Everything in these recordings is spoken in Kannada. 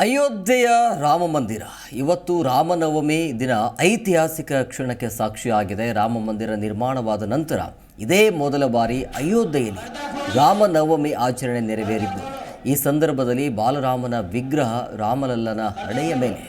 ಅಯೋಧ್ಯೆಯ ರಾಮ ಮಂದಿರ. ಇವತ್ತು ರಾಮನವಮಿ ದಿನ ಐತಿಹಾಸಿಕ ಕ್ಷಣಕ್ಕೆ ಸಾಕ್ಷಿಯಾಗಿದೆ ರಾಮ ಮಂದಿರ ನಿರ್ಮಾಣವಾದ ನಂತರ ಇದೇ ಮೊದಲ ಬಾರಿ ಅಯೋಧ್ಯೆಯಲ್ಲಿ ರಾಮನವಮಿ ಆಚರಣೆ ನೆರವೇರಿದ್ದು ಈ ಸಂದರ್ಭದಲ್ಲಿ ಬಾಲರಾಮನ ವಿಗ್ರಹ ರಾಮಲಲ್ಲನ ಹಣೆಯ ಮೇಲೆ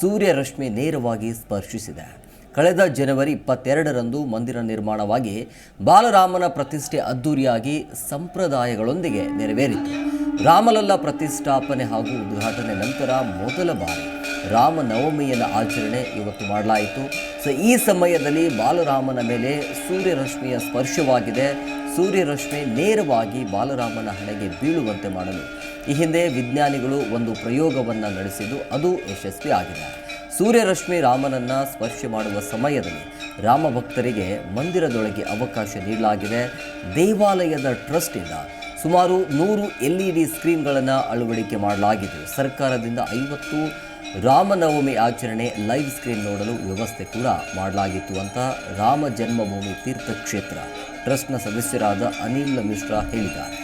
ಸೂರ್ಯ ರಶ್ಮಿ ನೇರವಾಗಿ ಸ್ಪರ್ಶಿಸಿದೆ. ಕಳೆದ ಜನವರಿ ಇಪ್ಪತ್ತೆರಡರಂದು ಮಂದಿರ ನಿರ್ಮಾಣವಾಗಿ ಬಾಲರಾಮನ ಪ್ರತಿಷ್ಠೆ ಅದ್ದೂರಿಯಾಗಿ ಸಂಪ್ರದಾಯಗಳೊಂದಿಗೆ ನೆರವೇರಿತು. ರಾಮಲಲ್ಲ ಪ್ರತಿಷ್ಠಾಪನೆ ಹಾಗೂ ಉದ್ಘಾಟನೆ ನಂತರ ಮೊದಲ ಬಾರಿ ರಾಮನವಮಿಯನ್ನು ಆಚರಣೆ ಇವತ್ತು ಮಾಡಲಾಯಿತು. ಸೊ ಈ ಸಮಯದಲ್ಲಿ ಬಾಲರಾಮನ ಮೇಲೆ ಸೂರ್ಯರಶ್ಮಿಯ ಸ್ಪರ್ಶವಾಗಿದೆ. ಸೂರ್ಯರಶ್ಮಿ ನೇರವಾಗಿ ಬಾಲರಾಮನ ಹಣೆಗೆ ಬೀಳುವಂತೆ ಮಾಡಲು. ಈ ಹಿಂದೆ ವಿಜ್ಞಾನಿಗಳು ಒಂದು ಪ್ರಯೋಗವನ್ನು ನಡೆಸಿದ್ದು ಅದು ಯಶಸ್ವಿ ಆಗಿದೆ. ಸೂರ್ಯರಶ್ಮಿ ರಾಮನನ್ನು ಸ್ಪರ್ಶ ಮಾಡುವ ಸಮಯದಲ್ಲಿ ರಾಮ ಭಕ್ತರಿಗೆ ಮಂದಿರದೊಳಗೆ ಅವಕಾಶ ನೀಡಲಾಗಿದೆ. ದೇವಾಲಯದ ಟ್ರಸ್ಟಿಂದ ಸುಮಾರು ನೂರು ಎಲ್ ಇ ಡಿ ಸ್ಕ್ರೀನ್ಗಳನ್ನು ಅಳವಡಿಕೆ ಮಾಡಲಾಗಿದೆ. ಸರ್ಕಾರದಿಂದ ಐವತ್ತು ರಾಮನವಮಿ ಆಚರಣೆ ಲೈವ್ ಸ್ಕ್ರೀನ್ ನೋಡಲು ವ್ಯವಸ್ಥೆ ಕೂಡ ಮಾಡಲಾಗಿತ್ತು ಅಂತ ರಾಮ ಜನ್ಮಭೂಮಿ ತೀರ್ಥಕ್ಷೇತ್ರ ಟ್ರಸ್ಟ್ನ ಸದಸ್ಯರಾದ ಅನಿಲ್ ಮಿಶ್ರಾ ಹೇಳಿದ್ದಾರೆ.